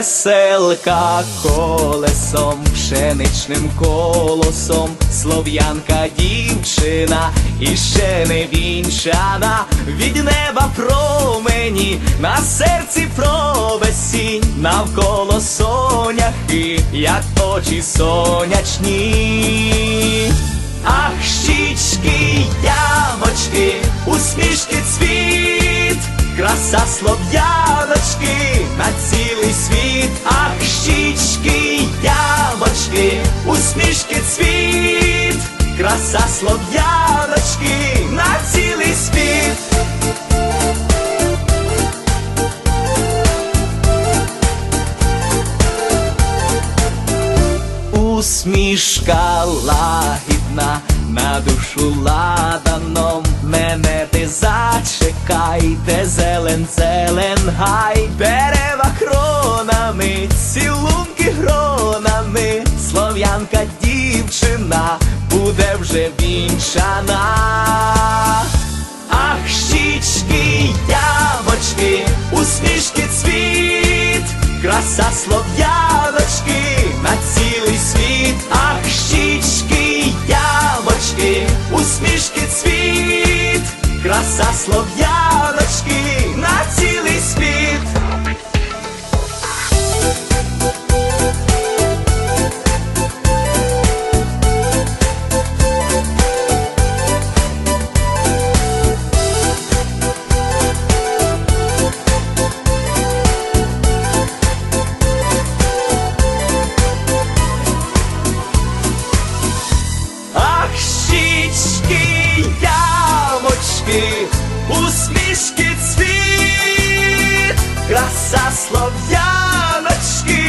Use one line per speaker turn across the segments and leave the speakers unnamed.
веселка колесом, пшеничним колосом, слов'янка дівчина і ще не вінчана, від неба промені, на серці провесінь, навколо соняхи, як очі сонячні. Ах, щічки, ямочки, усмішки цвіт, краса слов'яночки ямочки, усмішки цвіт, краса слов'яночки на цілий світ. Усмішка лагідна на душу ладаном мене ти зачекайте, зелен, зелен гай, дерева кронами, цілунки слов'янка дівчина буде вже вінчана. Ах, щічки, ямочки, усмішки цвіт, краса слов'яночки на цілий світ, ах, щічки, ямочки, усмішки цвіт, краса слов'яночки ямочки, усмішки цвіт, краса слов'яночки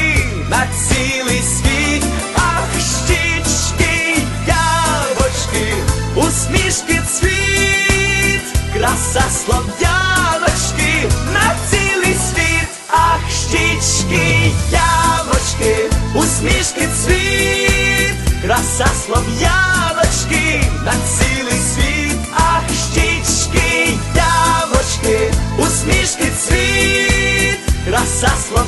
на цілий світ, ах, щічки, ямочки, усмішки цвіт, краса слов'яночки на цілий світ, ах, щічки, ямочки, усмішки цвіт, краса слов'яночки на цілий світ, заслужив.